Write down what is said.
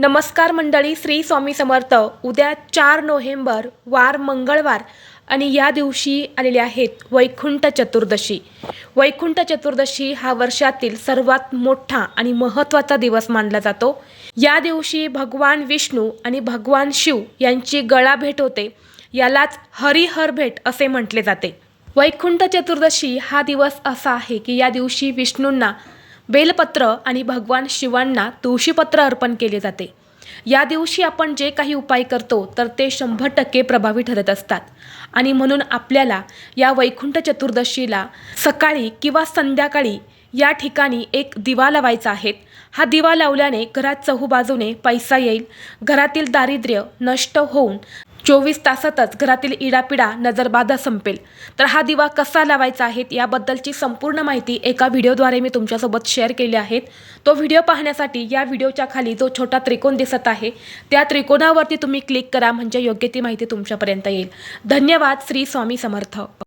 नमस्कार मंडळी श्री स्वामी समर्थ. उद्या चार नोव्हेंबर वार मंगळवार आणि या दिवशी आलेले आहेत वैकुंठ चतुर्दशी. वैकुंठ चतुर्दशी हा वर्षातील सर्वात मोठा आणि महत्त्वाचा दिवस मानला जातो. या दिवशी भगवान विष्णू आणि भगवान शिव यांची गळा भेट होते. यालाच हरिहर भेट असे म्हटले जाते. वैकुंठ चतुर्दशी हा दिवस असा आहे की या दिवशी विष्णूंना बेलपत्र आणि भगवान शिवांना तुळशीपत्र अर्पण केले जाते. या दिवशी आपण जे काही उपाय करतो तर ते शंभर टक्के प्रभावी ठरत असतात. आणि म्हणून आपल्याला या वैकुंठ चतुर्दशीला सकाळी किंवा संध्याकाळी या ठिकाणी एक दिवा लावायचा आहे. हा दिवा लावल्याने घरात चहूबाजूने पैसा येईल घरातील दारिद्र्य नष्ट होऊन चोवीस तासातच घरातील इडापिडा नजरबाधा संपेल. तर हा दिवा कसा लावायचा आहे याबद्दलची संपूर्ण माहिती एका व्हिडिओद्वारे मी तुमच्यासोबत शेअर केली आहे. तो व्हिडिओ पाहण्यासाठी या व्हिडिओच्या खाली जो छोटा त्रिकोण दिसत आहे त्या त्रिकोणावरती तुम्ही क्लिक करा म्हणजे योग्य ती माहिती तुमच्यापर्यंत येईल. धन्यवाद श्री स्वामी समर्थ.